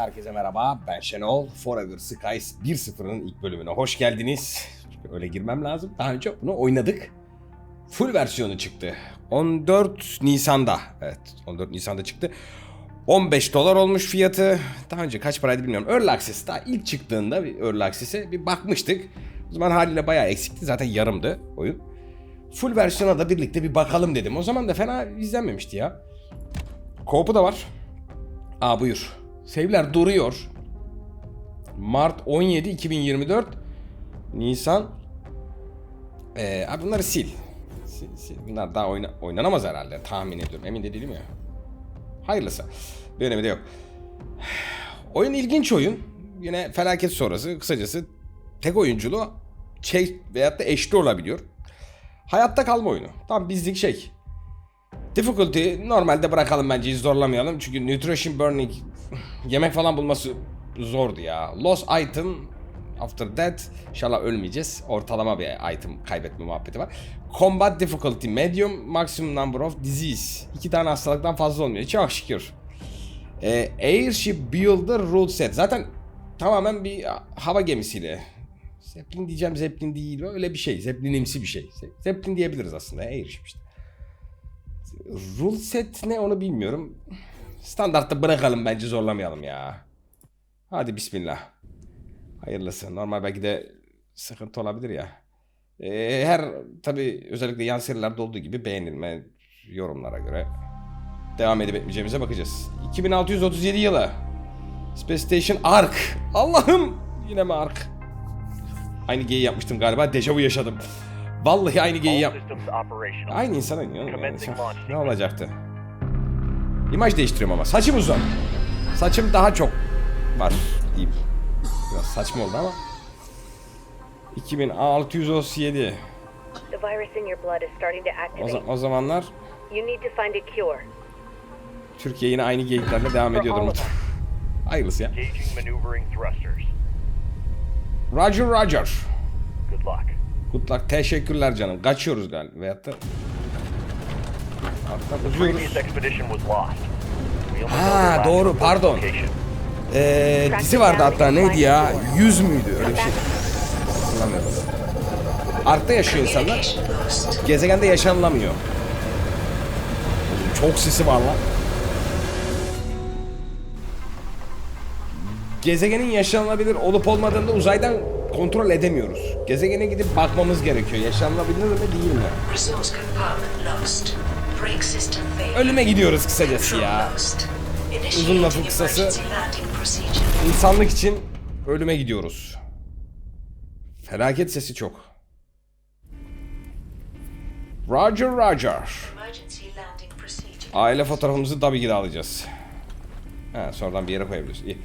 Herkese merhaba. Ben Şenol. Forever Skies 1.0'ın ilk bölümüne hoş geldiniz. Çünkü öyle girmem lazım. Daha önce bunu oynadık. Full versiyonu çıktı. 14 Nisan'da. Evet 14 Nisan'da çıktı. 15 dolar olmuş fiyatı. Daha önce kaç paraydı bilmiyorum. Early Access daha ilk çıktığında bir Early Access'e bir bakmıştık. O zaman haliyle bayağı eksikti. Zaten yarımdı oyun. Full versiyona da birlikte bir bakalım dedim. O zaman da fena izlenmemişti ya. Co-op'u da var. Aa buyur. Sevgiler duruyor. Mart 17 2024 Nisan ee, abi bunları sil. sil, sil. Bunlar daha oyna, oynanamaz herhalde tahmin ediyorum. Emin de değilim ya. Hayırlısı. Bir önemi de yok. Oyun ilginç oyun. Yine felaket sonrası kısacası tek oyunculuğu şey veyahut da eşli olabiliyor. Hayatta kalma oyunu. Tam bizlik şey. Difficulty normalde bırakalım bence zorlamayalım. Çünkü Nutrition Burning yemek falan bulması zordu ya. Lost item after that inşallah ölmeyeceğiz. Ortalama bir item kaybetme muhabbeti var. Combat difficulty medium maximum number of disease. İki tane hastalıktan fazla olmuyor. Çok şükür. Ee, Airship Builder Rule Set. Zaten tamamen bir hava gemisiyle. Zeppelin diyeceğim Zeppelin değil. Öyle bir şey. Zeppelinimsi bir şey. Zeppelin diyebiliriz aslında. Airship işte. Rule set ne onu bilmiyorum. Standartta bırakalım bence zorlamayalım ya. Hadi bismillah. Hayırlısı. Normal belki de sıkıntı olabilir ya. Ee, her tabi özellikle yan serilerde olduğu gibi beğenilme yorumlara göre devam edip etmeyeceğimize bakacağız. 2637 yılı. Space Station Ark. Allah'ım yine mi Ark? Aynı geyi yapmıştım galiba. Dejavu yaşadım. Vallahi aynı geyi yap. Aynı insana iniyor. Yani. Ne olacaktı? İmaj değiştiriyorum ama. Saçım uzun. Saçım daha çok var diyeyim. Biraz saçma oldu ama. 2637. The virus in your blood is starting to O, za- o zamanlar You need to find a cure. Türkiye yine aynı geyiklerle devam ediyordur. Hayırlısı ya. Engaging maneuvering thrusters. Roger Roger. Good luck. Good luck. Teşekkürler canım. Kaçıyoruz galiba. Veyahut da... Alttan uzuyoruz. Ha, doğru, pardon. Ee, dizi vardı hatta neydi ya? Yüz müydü? Öyle bir şey. Hatırlamıyorum. Arkta yaşıyor insanlar. Gezegende yaşanılamıyor. Çok sisi var lan. Gezegenin yaşanılabilir olup olmadığını da uzaydan kontrol edemiyoruz. Gezegene gidip bakmamız gerekiyor. Yaşanılabilir mi değil mi? Ölüme gidiyoruz kısacası ya. Uzun lafın kısası-. İnsanlık için ölüme gidiyoruz. Felaket sesi çok. Roger Roger. Aile fotoğrafımızı tabii ki de alacağız. Ha, sonradan bir yere koyabiliriz. İyi.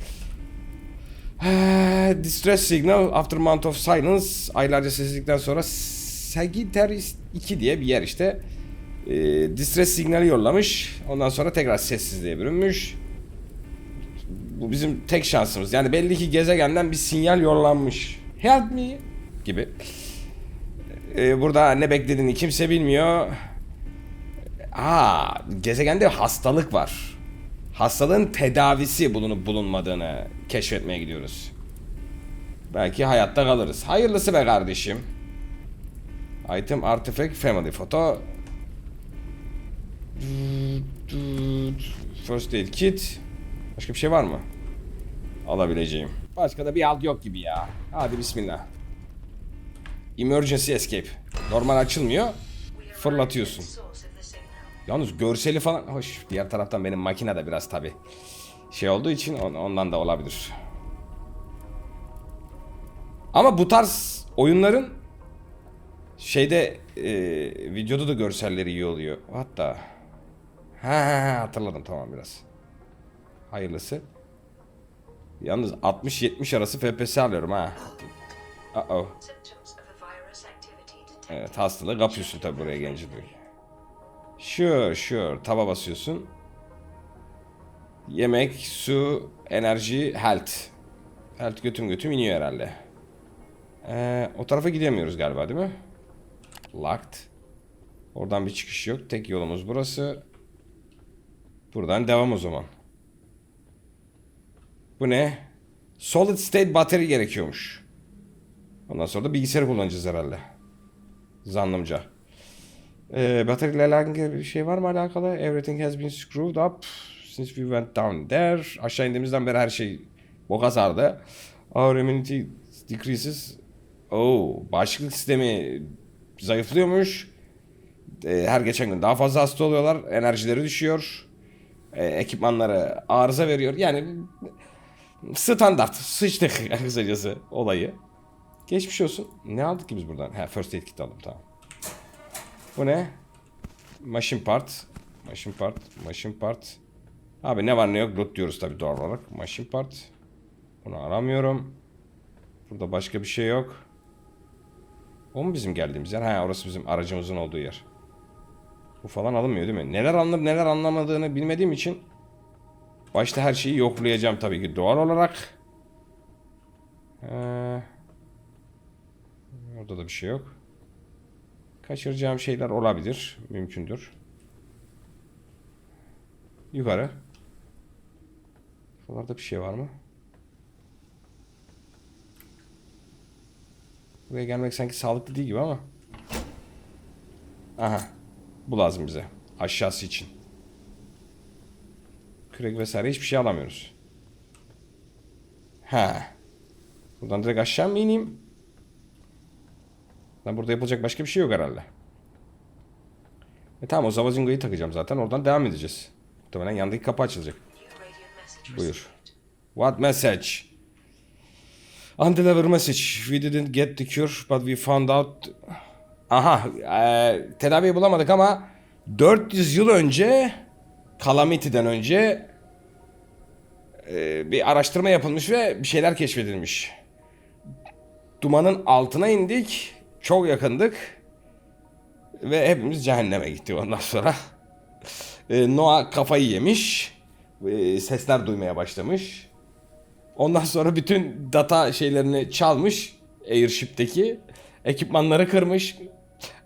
Distress signal after month of silence. Aylarca sessizlikten sonra Sagittarius 2 diye bir yer işte. Eh, distress signali yollamış. Ondan sonra tekrar sessizliğe bürünmüş. Bu bizim tek şansımız. Yani belli ki gezegenden bir sinyal yollanmış. Help me gibi. Eh, burada ne beklediğini kimse bilmiyor. Aa, gezegende hastalık var. Hastalığın tedavisi bulunup bulunmadığını keşfetmeye gidiyoruz. Belki hayatta kalırız. Hayırlısı be kardeşim. Item Artifact Family Photo. First Aid Kit. Başka bir şey var mı? Alabileceğim. Başka da bir alt yok gibi ya. Hadi bismillah. Emergency Escape. Normal açılmıyor. Fırlatıyorsun. Yalnız görseli falan hoş. Diğer taraftan benim makine de biraz tabi şey olduğu için on- ondan da olabilir. Ama bu tarz oyunların şeyde e, videoda da görselleri iyi oluyor. Hatta ha, ha, hatırladım tamam biraz. Hayırlısı. Yalnız 60-70 arası FPS alıyorum ha. Activity detected. Evet hastalığı kapıyorsun tabi buraya genci diyor. Sure sure taba basıyorsun. Yemek, su, enerji, health. Health götüm götüm iniyor herhalde. Ee, o tarafa gidemiyoruz galiba değil mi? Locked. Oradan bir çıkış yok. Tek yolumuz burası. Buradan devam o zaman. Bu ne? Solid state battery gerekiyormuş. Ondan sonra da bilgisayarı kullanacağız herhalde. Zannımca. Ee, batarıyla herhangi bir şey var mı alakalı? Everything has been screwed up since we went down there. Aşağı indiğimizden beri her şey boka sardı. Our immunity decreases. Oh, bağışıklık sistemi zayıflıyormuş. Ee, her geçen gün daha fazla hasta oluyorlar. Enerjileri düşüyor. Ee, ekipmanları arıza veriyor. Yani standart. Sıçtık kısacası olayı. Geçmiş olsun. Ne aldık ki biz buradan? Ha first aid kit aldım tamam. Bu ne? Machine part. Machine part. Machine part. Abi ne var ne yok loot diyoruz tabii doğal olarak. Machine part. Bunu aramıyorum. Burada başka bir şey yok. O mu bizim geldiğimiz yer? Ha orası bizim aracımızın olduğu yer. Bu falan alınmıyor değil mi? Neler anlayıp neler anlamadığını bilmediğim için başta her şeyi yoklayacağım tabii ki doğal olarak. Ee, orada da bir şey yok. Kaçıracağım şeyler olabilir. Mümkündür. Yukarı. Şuralarda bir şey var mı? Buraya gelmek sanki sağlıklı değil gibi ama. Aha. Bu lazım bize. Aşağısı için. Kürek vesaire hiçbir şey alamıyoruz. Ha. Buradan direkt aşağı mı ineyim? Lan burada yapılacak başka bir şey yok herhalde. E tamam o Zavazinga'yı takacağım zaten. Oradan devam edeceğiz. Muhtemelen yandaki kapı açılacak. Buyur. What message? Undelivered message. We didn't get the cure but we found out... Aha. E, tedaviyi bulamadık ama 400 yıl önce Calamity'den önce e, bir araştırma yapılmış ve bir şeyler keşfedilmiş. Dumanın altına indik. Çok yakındık. Ve hepimiz cehenneme gittik ondan sonra. E, Noah kafayı yemiş. E, sesler duymaya başlamış. Ondan sonra bütün data şeylerini çalmış. Airship'teki. Ekipmanları kırmış.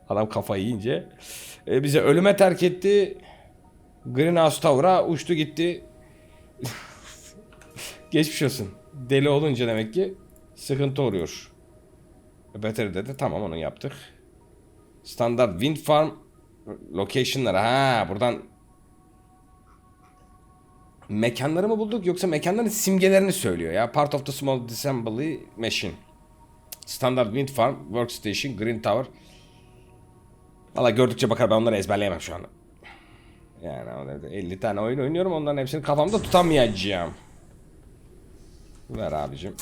Adam kafayı yiyince. E, bize ölüme terk etti. Greenhouse Tower'a uçtu gitti. Geçmiş olsun. Deli olunca demek ki sıkıntı oluyor. Battery'de de tamam onu yaptık. Standart wind farm location'ları. Ha buradan mekanları mı bulduk yoksa mekanların simgelerini söylüyor ya. Part of the small assembly machine. Standard wind farm, workstation, green tower. Valla gördükçe bakar ben onları ezberleyemem şu anda. Yani orada 50 tane oyun oynuyorum onların hepsini kafamda tutamayacağım. Ver abicim.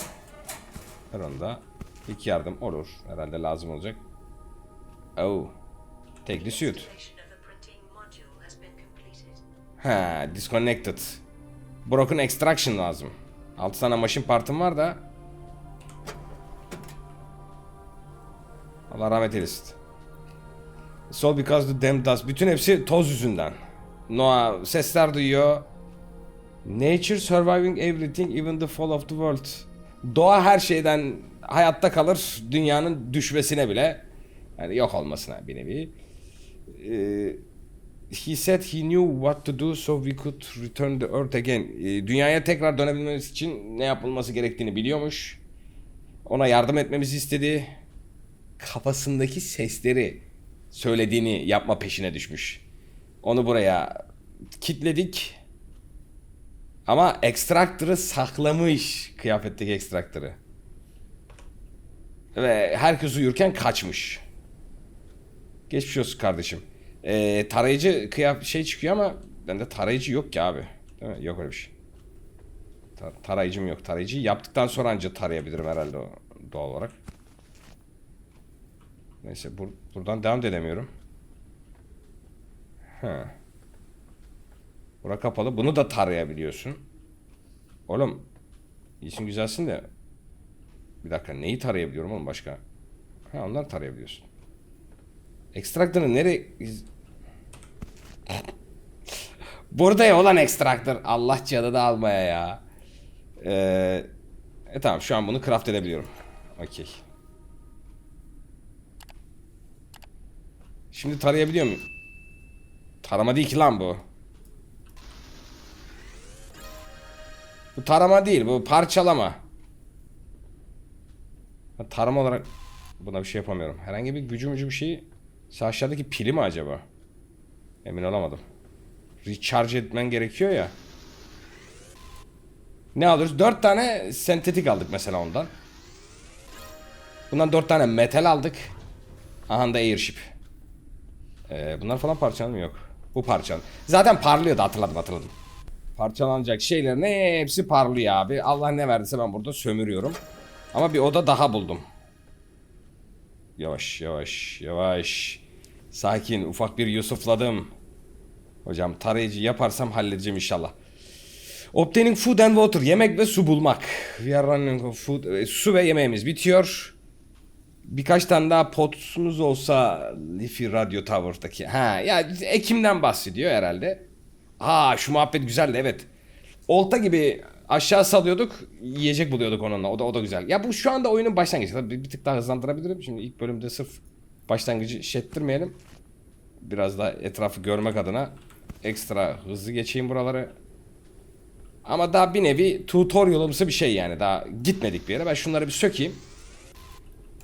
Ver onu da. İlk yardım olur. Herhalde lazım olacak. Oh. The suit. Ha, disconnected. Broken extraction lazım. 6 tane machine partım var da. Allah rahmet eylesin. It's all because the damn dust. Bütün hepsi toz yüzünden. Noah sesler duyuyor. Nature surviving everything even the fall of the world. Doğa her şeyden hayatta kalır. Dünyanın düşmesine bile. Yani yok olmasına bir nevi. Ee, he said he knew what to do so we could return the earth again. Ee, dünyaya tekrar dönebilmemiz için ne yapılması gerektiğini biliyormuş. Ona yardım etmemizi istedi. Kafasındaki sesleri söylediğini yapma peşine düşmüş. Onu buraya kitledik. Ama ekstraktörü saklamış. Kıyafetteki ekstraktörü. Ve herkes uyurken kaçmış. Geçmiş olsun kardeşim. Ee, tarayıcı kıyaf şey çıkıyor ama bende tarayıcı yok ki abi. Değil mi? Yok öyle bir şey. Ta- tarayıcım yok. Tarayıcıyı yaptıktan sonra anca tarayabilirim herhalde o, doğal olarak. Neyse bur- buradan devam edemiyorum. Ha. Bura kapalı. Bunu da tarayabiliyorsun. Oğlum iyisin güzelsin de bir dakika neyi tarayabiliyorum oğlum başka? Ha onları tarayabiliyorsun. Extractor'ı nereye... Burada ya olan extractor. Allah canı da almaya ya. Ee, e tamam şu an bunu craft edebiliyorum. Okey. Şimdi tarayabiliyor muyum? Tarama değil ki lan bu. Bu tarama değil bu parçalama. Tarama olarak buna bir şey yapamıyorum. Herhangi bir gücü mücü bir şey. Aşağıdaki pili mi acaba? Emin olamadım. Recharge etmen gerekiyor ya. Ne alıyoruz? 4 tane sentetik aldık mesela ondan. Bundan 4 tane metal aldık. Aha da airship. Ee, bunlar falan parçalanmıyor yok. Bu parçalan. Zaten parlıyordu hatırladım hatırladım. Parçalanacak şeylerin hepsi parlıyor abi. Allah ne verdiyse ben burada sömürüyorum. Ama bir oda daha buldum. Yavaş yavaş yavaş. Sakin ufak bir Yusufladım. Hocam tarayıcı yaparsam halledeceğim inşallah. Obtaining food and water. Yemek ve su bulmak. We are running food. e, Su ve yemeğimiz bitiyor. Birkaç tane daha potumuz olsa Liffey Radio Tower'daki. Ha ya Ekim'den bahsediyor herhalde. Ha şu muhabbet güzeldi evet. Olta gibi aşağı salıyorduk, yiyecek buluyorduk onunla. O da o da güzel. Ya bu şu anda oyunun başlangıcı. Tabii bir, bir tık daha hızlandırabilirim. Şimdi ilk bölümde sırf başlangıcı şettirmeyelim. Biraz da etrafı görmek adına ekstra hızlı geçeyim buraları. Ama daha bir nevi tutorialımsı bir şey yani. Daha gitmedik bir yere. Ben şunları bir sökeyim.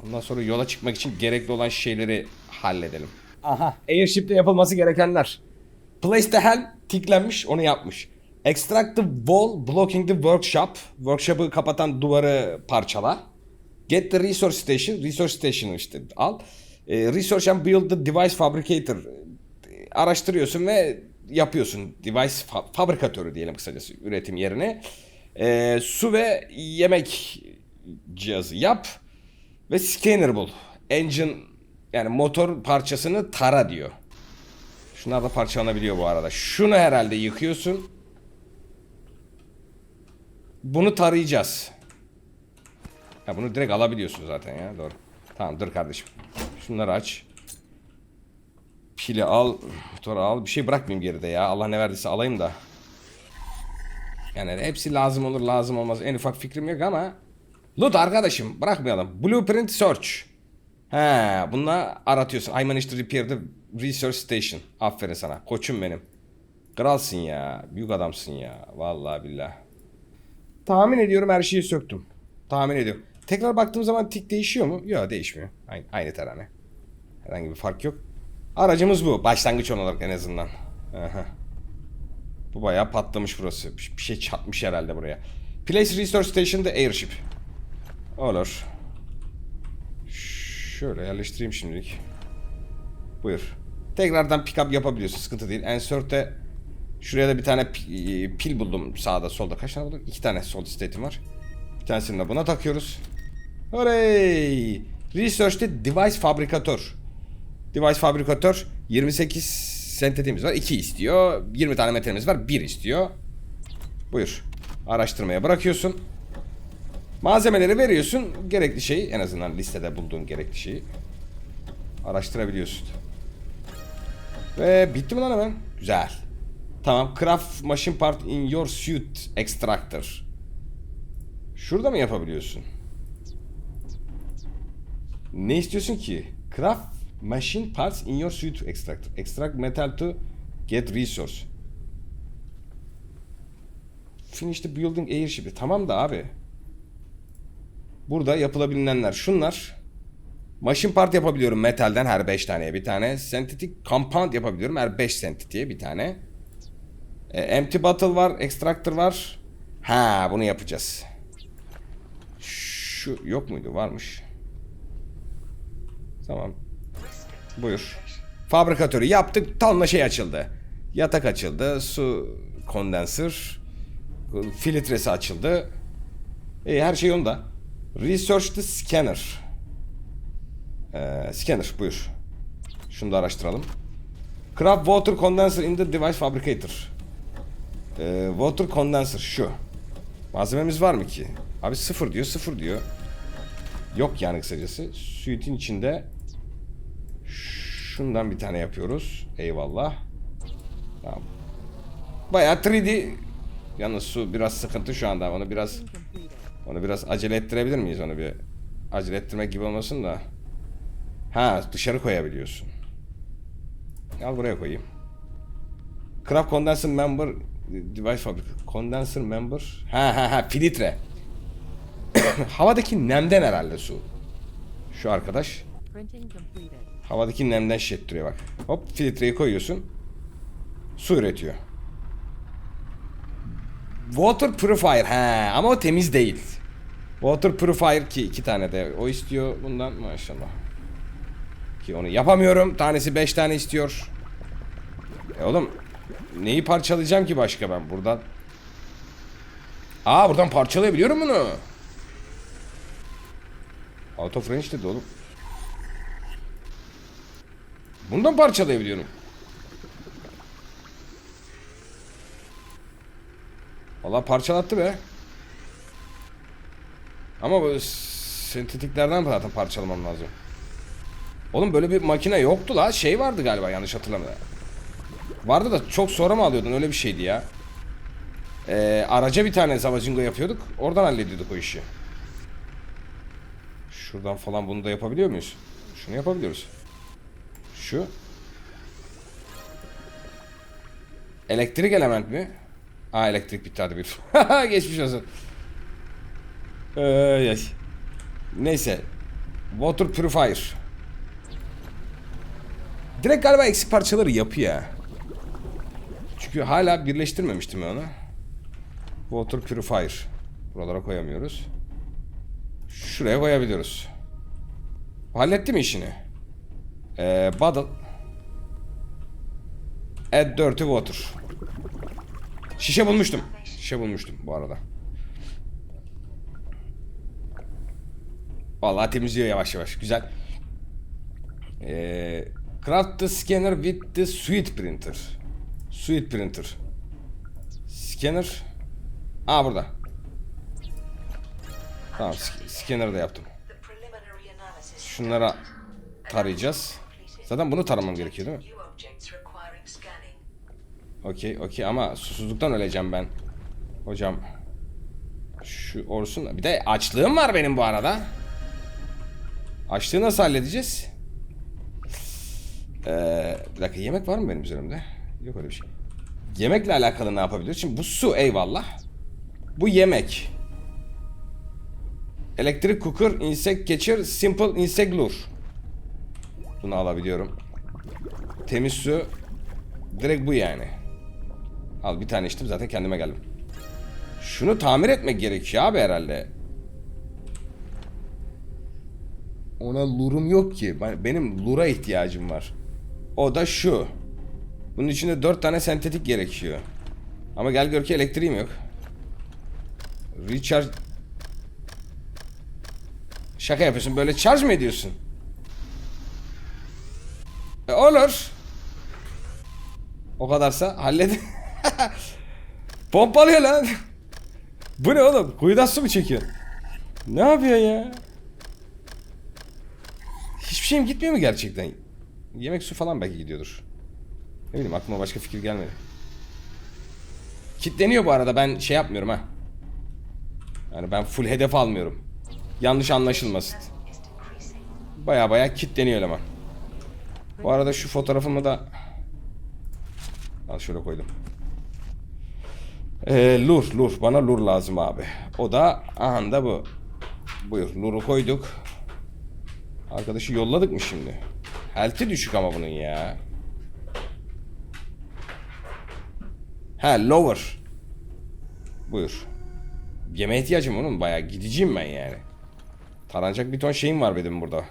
Ondan sonra yola çıkmak için gerekli olan şeyleri halledelim. Aha. Airship'te yapılması gerekenler. Place the helm tiklenmiş onu yapmış. Extract the wall blocking the workshop. Workshop'ı kapatan duvarı parçala. Get the resource station. Resource station'ı işte al. E, research and build the device fabricator. E, Araştırıyorsun ve yapıyorsun. Device fa- fabrikatörü diyelim kısacası üretim yerine. E, su ve yemek cihazı yap. Ve scanner bul. Engine yani motor parçasını tara diyor. Şunlar da parçalanabiliyor bu arada. Şunu herhalde yıkıyorsun. Bunu tarayacağız. Ya bunu direkt alabiliyorsun zaten ya doğru. Tamam dur kardeşim. Şunları aç. Pili al, motoru al. Bir şey bırakmayayım geride ya. Allah ne verdiyse alayım da. Yani hepsi lazım olur lazım olmaz. En ufak fikrim yok ama. Loot arkadaşım bırakmayalım. Blueprint search. He, bununla aratıyorsun. I managed to repair the research station. Aferin sana. Koçum benim. Kralsın ya. Büyük adamsın ya. Vallahi billah. Tahmin ediyorum her şeyi söktüm. Tahmin ediyorum. Tekrar baktığım zaman tik değişiyor mu? Yok değişmiyor. Aynı, aynı terane. Herhangi bir fark yok. Aracımız bu. Başlangıç olarak en azından. Aha. Bu bayağı patlamış burası. Bir şey çatmış herhalde buraya. Place Resource Station'da Airship. Olur. Şöyle yerleştireyim şimdilik. Buyur. Tekrardan pick up yapabiliyorsun. Sıkıntı değil. Ensert'te şuraya da bir tane pi- pil buldum sağda solda. Kaç tane buldum? İki tane solid state'im var. Bir tanesini de buna takıyoruz. Hooray! Research'te device fabrikatör. Device fabrikatör 28 sentetiğimiz var. 2 istiyor. 20 tane metalimiz var. 1 istiyor. Buyur. Araştırmaya bırakıyorsun. Malzemeleri veriyorsun. Gerekli şeyi en azından listede bulduğun gerekli şeyi araştırabiliyorsun. Ve bitti mi lan hemen? Güzel. Tamam. Craft machine part in your suit extractor. Şurada mı yapabiliyorsun? Ne istiyorsun ki? Craft machine parts in your suit extractor. Extract metal to get resource. Finish the building airship'i. Tamam da abi. Burada yapılabilenler şunlar. Machine part yapabiliyorum metalden her 5 taneye bir tane. Synthetic compound yapabiliyorum her 5 sentitiye bir tane. E, empty bottle var, extractor var. Ha, bunu yapacağız. Şu yok muydu? Varmış. Tamam. Buyur. Fabrikatörü yaptık. Tonla şey açıldı. Yatak açıldı. Su kondenser. Filtresi açıldı. E, her şey onda. Research the scanner. Ee, scanner buyur. Şunu da araştıralım. Craft water condenser in the device fabricator. Ee, water condenser şu. Malzememiz var mı ki? Abi sıfır diyor sıfır diyor. Yok yani kısacası. Suite'in içinde şundan bir tane yapıyoruz. Eyvallah. Tamam. Bayağı 3D. Yalnız su biraz sıkıntı şu anda. Onu biraz onu biraz acele ettirebilir miyiz onu bir? Acele ettirmek gibi olmasın da. Ha dışarı koyabiliyorsun. Al buraya koyayım. Craft Condenser Member device fabric. Condenser member. Ha ha ha filtre. Havadaki nemden herhalde su. Şu arkadaş. Havadaki nemden şişettiriyor bak. Hop filtreyi koyuyorsun. Su üretiyor. Water purifier. He ama o temiz değil. Water purifier ki iki tane de. O istiyor bundan maşallah. Ki onu yapamıyorum. Tanesi 5 tane istiyor. E oğlum neyi parçalayacağım ki başka ben buradan? Aa buradan parçalayabiliyorum bunu. Auto French dedi oğlum. Bundan parçalayabiliyorum. Valla parçalattı be. Ama bu sentetiklerden zaten parçalamam lazım. Oğlum böyle bir makine yoktu la. Şey vardı galiba yanlış hatırlamıyorum. Vardı da çok sonra mı alıyordun öyle bir şeydi ya. Ee, araca bir tane Zavacingo yapıyorduk. Oradan hallediyorduk o işi. Şuradan falan bunu da yapabiliyor muyuz? Şunu yapabiliyoruz. Şu. Elektrik element mi? Aa elektrik bitti hadi bir. Geçmiş olsun. Ay. Neyse. Water purifier. Direkt galiba eksik parçaları yapıyor. ha. Çünkü hala birleştirmemiştim ben onu. Water purifier. Buralara koyamıyoruz. Şuraya koyabiliyoruz. Halletti mi işini? Ee, bottle. Add dirty water. Şişe bulmuştum. Şişe bulmuştum bu arada. Vallahi temizliyor yavaş yavaş. Güzel. Ee, craft the scanner with the suite printer. Suite printer. Scanner. Aa burada. Tamam scanner'ı da yaptım. Şunlara tarayacağız. Zaten bunu taramam gerekiyor değil mi? Okey okey ama susuzluktan öleceğim ben. Hocam. Şu olsun. Bir de açlığım var benim bu arada. Açlığı nasıl halledeceğiz? Ee, bir dakika yemek var mı benim üzerimde? Yok öyle bir şey. Yemekle alakalı ne yapabiliriz? Şimdi bu su eyvallah. Bu yemek. Elektrik cooker, insect catcher, simple insect lure. Bunu alabiliyorum. Temiz su. Direkt bu yani. Al bir tane içtim zaten kendime geldim. Şunu tamir etmek gerekiyor abi herhalde. Ona lurum yok ki. Ben- Benim lura ihtiyacım var. O da şu. Bunun içinde dört tane sentetik gerekiyor. Ama gel gör ki elektriğim yok. Recharge... Şaka yapıyorsun. Böyle charge mı ediyorsun? E, olur. O kadarsa halledin. Pompalıyor lan. Bu ne oğlum? Kuyudan su mu çekiyor? Ne yapıyor ya? Şeyim gitmiyor mu gerçekten? Yemek su falan belki gidiyordur. Ne bileyim aklıma başka fikir gelmedi. Kitleniyor bu arada ben şey yapmıyorum ha. Yani ben full hedef almıyorum. Yanlış anlaşılmasın. Baya baya kitleniyor eleman. Bu arada şu fotoğrafımı da al şöyle koydum. Ee, lur lur bana lur lazım abi. O da aha da bu. Buyur luru koyduk. Arkadaşı yolladık mı şimdi? Health'i düşük ama bunun ya. Ha lower. Buyur. Yemeğe ihtiyacım onun bayağı gideceğim ben yani. Taranacak bir ton şeyim var benim burada.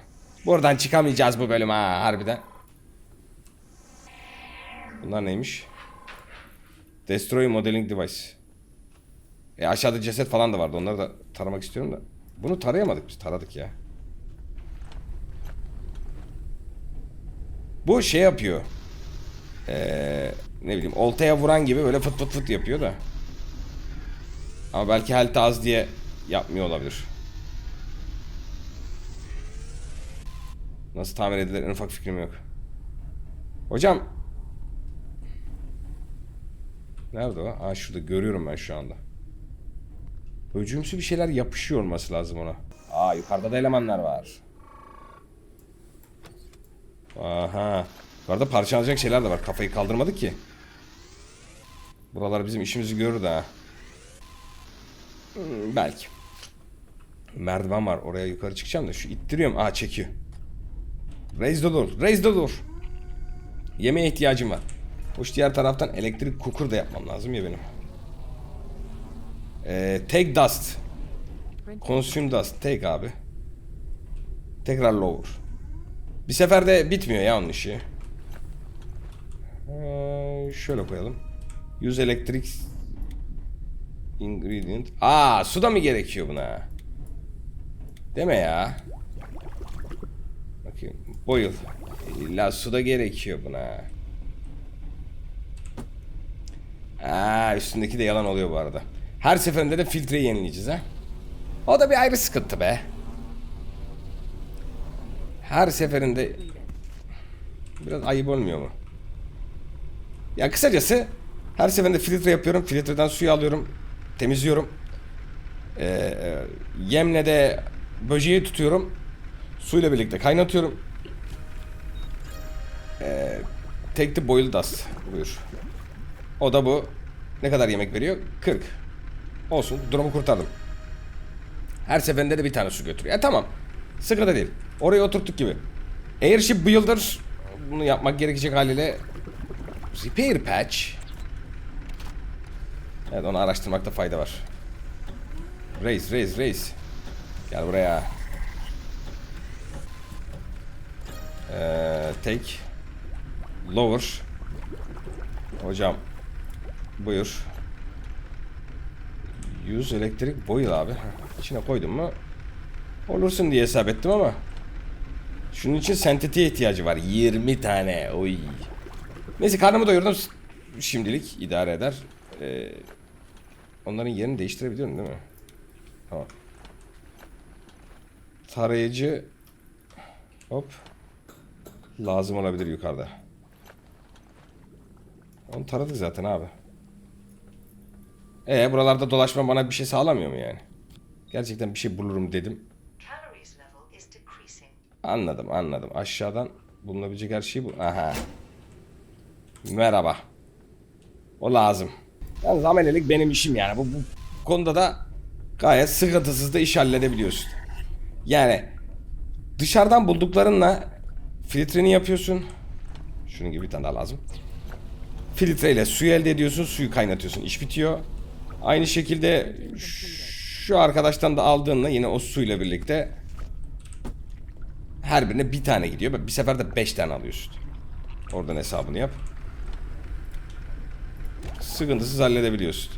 Buradan çıkamayacağız bu bölüm ha harbiden. Bunlar neymiş? Destroy Modeling Device. E aşağıda ceset falan da vardı. Onları da taramak istiyorum da. Bunu tarayamadık biz. Taradık ya. Bu şey yapıyor. Ee, ne bileyim oltaya vuran gibi böyle fıt fıt fıt yapıyor da. Ama belki health az diye yapmıyor olabilir. Nasıl tamir edilir en ufak fikrim yok. Hocam. Nerede o? Aa şurada görüyorum ben şu anda. Öcümsü bir şeyler yapışıyor olması lazım ona. Aa yukarıda da elemanlar var. Aha. Yukarıda parçalanacak şeyler de var. Kafayı kaldırmadık ki. Buralar bizim işimizi görür de. Hmm, belki. Merdiven var. Oraya yukarı çıkacağım da şu ittiriyorum. Aa çekiyor. Raise the door. Raise the door. Yemeğe ihtiyacım var. Hoş diğer taraftan elektrik kukur da yapmam lazım ya benim. Ee, take dust. Consume dust. Take abi. Tekrar lower. Bir seferde bitmiyor ya onun işi. Ee, şöyle koyalım. Use electric ingredient. Aa, su da mı gerekiyor buna? Deme ya. Bakayım. Boil. İlla su da gerekiyor buna. Aa, üstündeki de yalan oluyor bu arada. Her seferinde de filtreyi yenileyeceğiz ha. O da bir ayrı sıkıntı be. Her seferinde biraz ayıp olmuyor mu? Ya kısacası her seferinde filtre yapıyorum. Filtreden suyu alıyorum. Temizliyorum. Ee, yemle de böceği tutuyorum. Suyla birlikte kaynatıyorum. Ee, the boiled dust. Buyur. O da bu. Ne kadar yemek veriyor? 40. Olsun. Durumu kurtardım. Her seferinde de bir tane su götürüyor. E tamam. Sıkıntı değil. Oraya oturttuk gibi. Airship Builder bunu yapmak gerekecek haliyle Repair Patch Evet onu araştırmakta fayda var. Raise, raise, raise. Gel buraya. Ee, take. Lower. Hocam. Buyur. Use elektrik boil abi. İçine koydum mu olursun diye hesap ettim ama şunun için sentetiğe ihtiyacı var. 20 tane. Oy. Neyse karnımı doyurdum. Şimdilik idare eder. Ee, onların yerini değiştirebiliyorum değil mi? Tamam. Tarayıcı hop lazım olabilir yukarıda. Onu taradık zaten abi. E buralarda dolaşma bana bir şey sağlamıyor mu yani? Gerçekten bir şey bulurum dedim. Anladım anladım. Aşağıdan bulunabilecek her şeyi bu. Aha. Merhaba. O lazım. Yalnız amelelik benim işim yani. Bu, bu konuda da gayet sıkıntısız da iş halledebiliyorsun. Yani dışarıdan bulduklarınla filtreni yapıyorsun. Şunun gibi bir tane daha lazım. Filtreyle suyu elde ediyorsun. Suyu kaynatıyorsun. İş bitiyor. Aynı şekilde şu arkadaştan da aldığınla yine o suyla birlikte her birine bir tane gidiyor. Bir seferde beş tane alıyorsun. Oradan hesabını yap. Sıkıntısız halledebiliyorsun.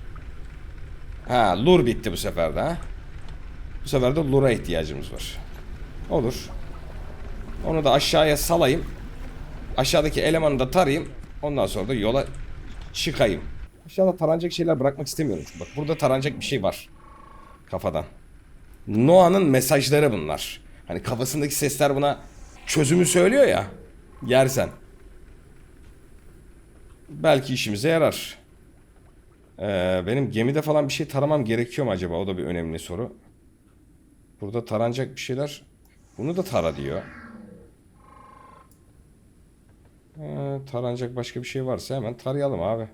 Ha, lur bitti bu sefer de. Bu sefer de lura ihtiyacımız var. Olur. Onu da aşağıya salayım. Aşağıdaki elemanı da tarayayım. Ondan sonra da yola çıkayım. Aşağıda taranacak şeyler bırakmak istemiyorum. Bak burada taranacak bir şey var. Kafadan. Noah'nın mesajları bunlar. Hani kafasındaki sesler buna çözümü söylüyor ya. Yersen. Belki işimize yarar. Ee, benim gemide falan bir şey taramam gerekiyor mu acaba? O da bir önemli soru. Burada taranacak bir şeyler. Bunu da tara diyor. Ee, taranacak başka bir şey varsa hemen tarayalım abi.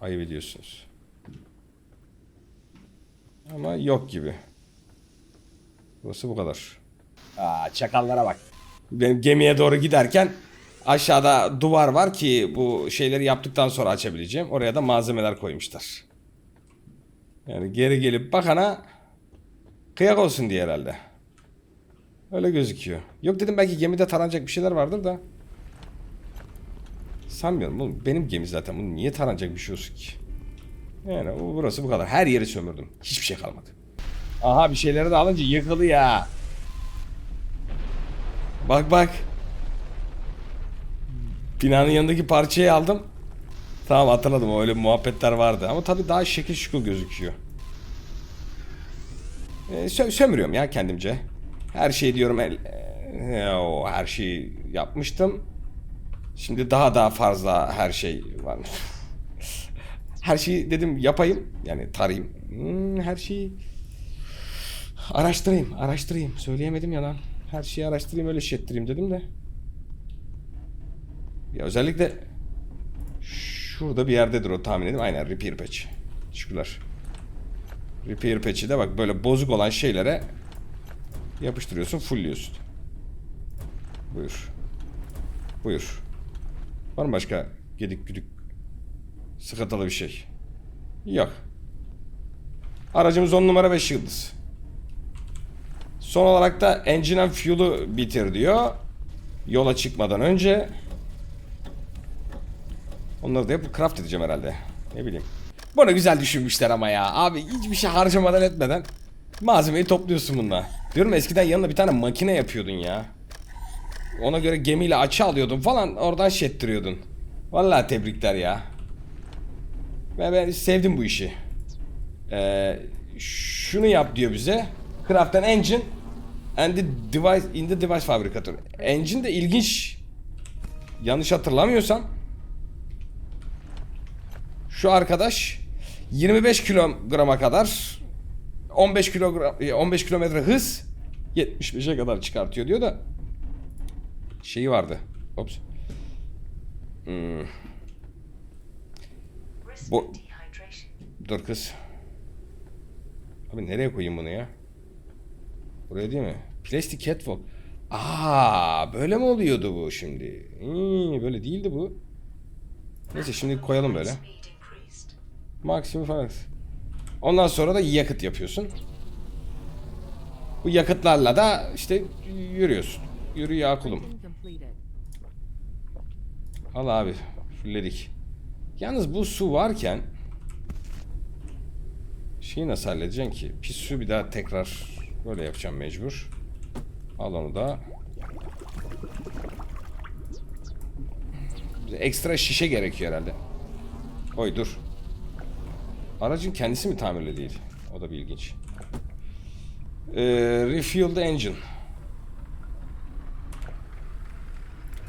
Ayıp ediyorsunuz. Ama yok gibi. Burası bu kadar. Aa, çakallara bak. Benim gemiye doğru giderken aşağıda duvar var ki bu şeyleri yaptıktan sonra açabileceğim. Oraya da malzemeler koymuşlar. Yani geri gelip bakana kıyak olsun diye herhalde. Öyle gözüküyor. Yok dedim belki gemide taranacak bir şeyler vardır da. Sanmıyorum oğlum. Benim gemi zaten. Bunun niye taranacak bir şey olsun ki? Yani burası bu kadar. Her yeri sömürdüm. Hiçbir şey kalmadı. Aha bir şeyleri de alınca yıkıldı ya. Bak bak. Binanın yanındaki parçayı aldım. Tamam hatırladım öyle muhabbetler vardı. Ama tabii daha şekil şukul gözüküyor. Ee, sö- sömürüyorum ya kendimce. Her şey diyorum el, e, o her şeyi yapmıştım. Şimdi daha daha fazla her şey var. her şeyi dedim yapayım. Yani tarayayım. Hmm, her şeyi araştırayım. Araştırayım. Söyleyemedim ya lan. Her şeyi araştırayım öyle şey ettireyim dedim de. Ya özellikle Şurada bir yerdedir o tahmin edeyim. Aynen repair patch. Teşekkürler. Repair patch'i de bak böyle bozuk olan şeylere yapıştırıyorsun, fullliyorsun. Buyur. Buyur. Var mı başka gedik güdük sıkıntılı bir şey? Yok. Aracımız 10 numara 5 yıldız. Son olarak da engine and fuel'u bitir diyor. Yola çıkmadan önce. Onları da yapıp craft edeceğim herhalde. Ne bileyim. Bunu güzel düşünmüşler ama ya. Abi hiçbir şey harcamadan etmeden malzemeyi topluyorsun bununla. Diyorum eskiden yanına bir tane makine yapıyordun ya. Ona göre gemiyle açı alıyordun falan oradan şettiriyordun. Vallahi tebrikler ya. Ve ben sevdim bu işi. Ee, şunu yap diyor bize. Craft an engine and the device in the device fabricator. Engine de ilginç. Yanlış hatırlamıyorsam şu arkadaş 25 kilograma kadar 15 kilogram 15 kilometre hız 75'e kadar çıkartıyor diyor da şeyi vardı. Ops. Hmm, Bu- dur kız. Abi nereye koyayım bunu ya? Buraya değil mi? Plastic catwalk. Aa, böyle mi oluyordu bu şimdi? Hmm, böyle değildi bu. Neyse şimdi koyalım böyle. Maksimum falan. Ondan sonra da yakıt yapıyorsun. Bu yakıtlarla da işte yürüyorsun. Yürü ya kulum. Al abi. Fulledik. Yalnız bu su varken şeyi nasıl halledeceksin ki? Pis su bir daha tekrar böyle yapacağım mecbur. Al onu da. Bize ekstra şişe gerekiyor herhalde. Oy dur. Aracın kendisi mi tamirli değil? O da bir ilginç. Ee, refuel the engine.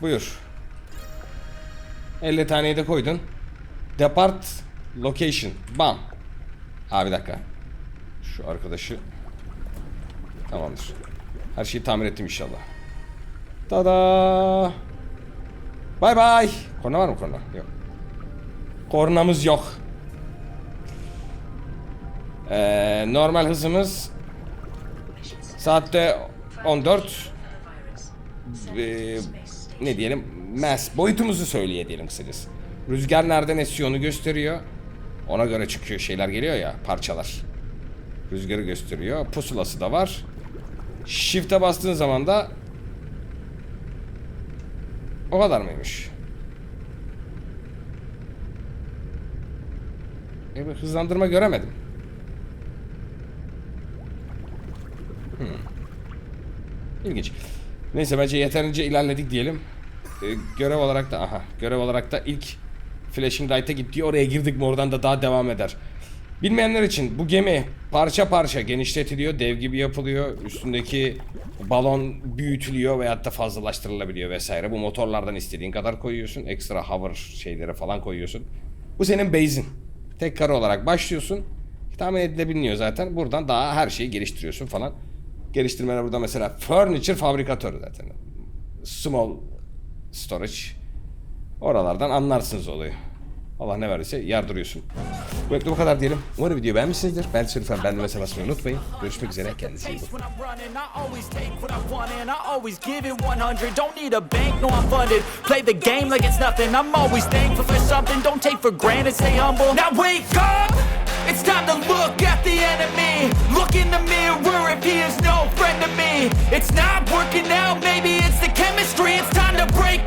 Buyur. 50 taneyi de koydun. Depart location. Bam. Ha bir dakika. Şu arkadaşı. Tamamdır. Her şeyi tamir ettim inşallah. Tada. Bay bay. Korna var mı korna? Yok. Kornamız yok. Ee, normal hızımız saatte 14. Ee, ne diyelim mass boyutumuzu söyleye diyelim kısacası. Rüzgar nereden esiyor onu gösteriyor. Ona göre çıkıyor şeyler geliyor ya parçalar. Rüzgarı gösteriyor. Pusulası da var. Shift'e bastığın zaman da o kadar mıymış? E, bir hızlandırma göremedim. Hmm. İlginç. Neyse bence yeterince ilerledik diyelim. Ee, görev olarak da aha görev olarak da ilk Flashing Light'a gitti. Oraya girdik mi oradan da daha devam eder. Bilmeyenler için bu gemi parça parça genişletiliyor, dev gibi yapılıyor. Üstündeki balon büyütülüyor veyahut da fazlalaştırılabiliyor vesaire. Bu motorlardan istediğin kadar koyuyorsun. Ekstra hover şeyleri falan koyuyorsun. Bu senin base'in. Tek kare olarak başlıyorsun. Tahmin edilebiliyor zaten. Buradan daha her şeyi geliştiriyorsun falan. Geliştirmeler burada mesela furniture fabrikatörü zaten. Small storage. Oralardan anlarsınız olayı. Allah ne verirse yardırıyorsun. Bu bu kadar diyelim. Umarım videoyu beğenmişsinizdir. Ben lütfen beğenme basmayı unutmayın. Görüşmek üzere. Kendinize iyi bakın. When I'm running, I always take what I want and I always give it 100. Don't need a bank, no I'm funded. Play the game like it's! It's time to look at the enemy. Look in the mirror if he is no friend to me. It's not working out, maybe